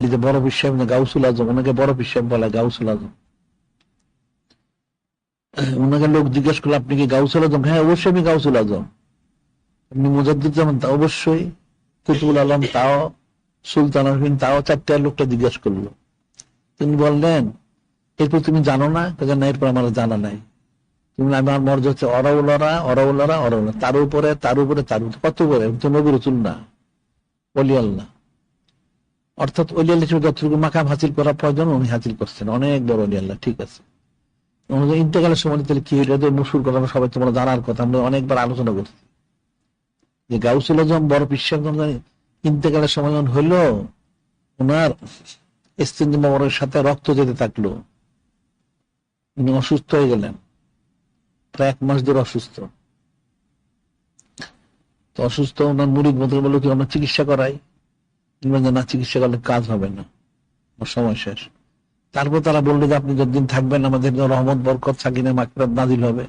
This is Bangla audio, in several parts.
যে বড় বিশ্বাস গাউসুল আজম, ওনাকে বড় বিশ্বাস বলে গাউসুল আজম। ওনাকে লোক জিজ্ঞেস করল, আপনি কি গাউসুল আজম? হ্যাঁ অবশ্যই আমি গাউসুল আজম। আপনি মুজাদ্দুজ্জামান তা অবশ্যই। কুতুবুল আলম? তাও। সুলতান আরফিন তাও। চারটা লোকটা জিজ্ঞেস করল। তিনি বললেন, এরপর তুমি জানো না? কাজে না, এরপর আমার জানা নাই। তুমি আমার মর্য হচ্ছে অরাউলারা অরাউলারা অরাউলা তার উপরে তার উপরে তার উপরে। কত উপরে? তুমি রসুল না, অলি আল্লাহ। অর্থাৎ অলি আল্লাহ হিসেবে যতটুকু মাকাম হাসিল করা প্রয়োজন উনি হাসিল করছেন। অনেক বড় অলি আল্লাহ ঠিক আছে। আমাদের ইন্তেকালের সময় তাহলে কি হইল? মুসুর কথা সবাই তোমরা জানার কথা, আমরা অনেকবার আলোচনা করছি। যে গাউসুল আজম বড় বিশ্বাস ইন্তেকালের সময় যখন হইল ওনার ইস্তিনজিমাবরের সাথে রক্ত যেতে থাকল। উনি অসুস্থ হয়ে গেলেন। প্রায় এক মাস ধরে অসুস্থ। তো অসুস্থ ওনার মুড়িদ মতো বলল, কি আমরা চিকিৎসা করাই? বললেন, না চিকিৎসা করলে কাজ হবে না। সময় শেষ। তারপর তারা বলল যে, আপনি যতদিন থাকবেন, আমাদের রহমত, বরকত, সাকিনের মাকরাত নাজিল হবে।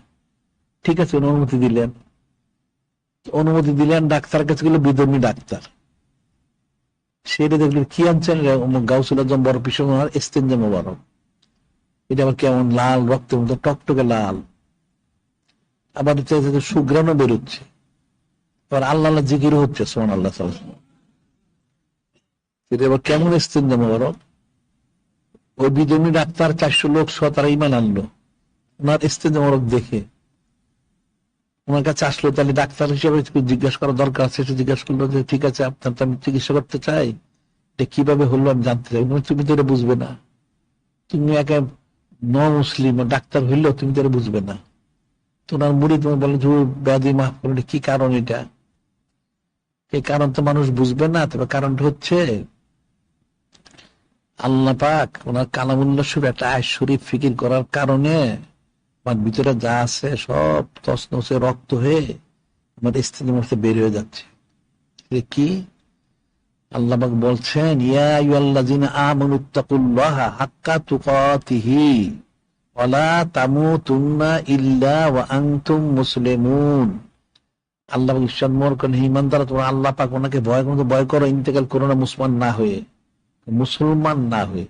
ঠিক আছে অনুমতি দিলেন। অনুমতি দিলেন ডাক্তার কাছে গেলে বিধর্মী ডাক্তার। সেটা দেখলেন, কি আনছেন? গাউসুল বড় পিছন ইস্তেঞ্জা মোবারক। এটা আবার কেমন লাল, রক্তের মতো টকটকে লাল। আবার সুগ্রামও বেরোচ্ছে। আবার আল্লাহ আল্লাহ জিকির হচ্ছে সোমান আল্লাহ সাল্লাল্লাহু এটা আবার কেমন ইস্তেঞ্জা মোবারক ওই বিধর্মী ডাক্তার চারশো লোক সহ তারা ইমান আনলো। ওনার ইস্তেঞ্জা মোবারক দেখে। ওনার কাছে আসলো, তাহলে ডাক্তার হিসেবে জিজ্ঞাসা করা দরকার আছে, সে জিজ্ঞাসা করল যে, ঠিক আছে, আপনার তো আমি চিকিৎসা করতে চাই। এটা কীভাবে হলো আমি জানতে চাই। তুমি তো এটা বুঝবে না। তুমি একে ন মুসলিম ডাক্তার হইলেও তুমি তো এটা বুঝবে না। তো ওনার মুড়ি তুমি বলে যে ব্যাধি মাফ এটা কি কারণ এটা? এই কারণ তো মানুষ বুঝবে না, তবে কারণটা হচ্ছে আল্লাহ পাক ওনার কালামুল্লাহ শরীফ একটা আয় শরীফ ফিকির করার কারণে আমার ভিতরে যা আছে সব তসনসে রক্ত হয়ে আমার স্ত্রীর মধ্যে বের হয়ে যাচ্ছে। কি? আল্লাহ পাক বলছেন আল্লাহ ঈশ্বর মোর তোমরা আল্লাহ পাক ওনাকে ভয় ভয় করো, ইন্তেকাল করো না মুসলমান না হয়ে। মুসলমান না হয়ে।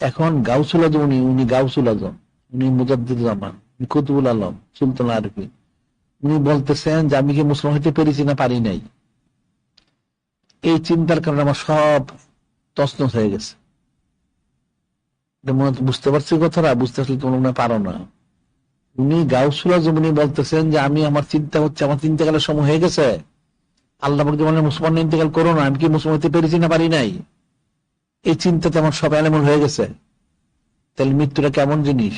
এখন গাউসুল আজম উনি উনি গাউসুল আজম উনি মুজাদ্দিদ জামান কুতুবুল আলম, সুলতান আরফি উনি বলতেছেন যে, আমি কি মুসলমান হইতে পেরেছি না পারি নাই? এই চিন্তার কারণে আমার সব তছনছ হয়ে গেছে। মনে বুঝতে পারছি কথাটা, বুঝতে আসলে তোমরা মনে পারো না। উনি গাউসুল আজম উনি বলতেছেন যে, আমি আমার চিন্তা হচ্ছে, আমার চিন্তাকালের সময় হয়ে গেছে। আল্লাহ বলেন মুসলমান ইন্তেকাল করো না, আমি কি মুসলমান হইতে পেরেছি না পারি নাই? এই চিন্তাতে আমার সব এলেমন হয়ে গেছে। তাহলে মৃত্যুটা কেমন জিনিস?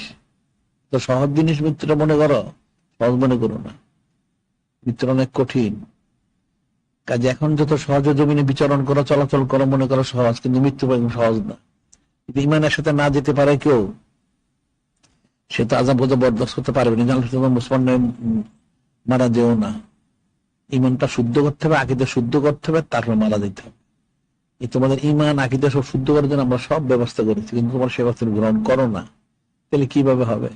তো সহজ জিনিস মৃত্যুটা মনে করো, সহজ মনে করো না। মৃত্যুটা অনেক কঠিন। কাজে এখন যত সহজে জমিনে বিচরণ করো, চলাচল করো, মনে করো সহজ, কিন্তু মৃত্যু সহজ না। যদি ইমানের সাথে না যেতে পারে কেউ, সে তো আজাব বোঝা বরদাস্ত করতে পারবে না। মুসলমান মারা যেও না। ইমানটা শুদ্ধ করতে হবে, আকিদা শুদ্ধ করতে হবে, তারপর মারা দিতে হবে। তোমাদের ইমান আকিদা সব শুদ্ধ করার জন্য আমরা সব ব্যবস্থা করেছি, কিন্তু তোমার সে ব্যবস্থা গ্রহণ করো না। তাহলে কীভাবে হবে?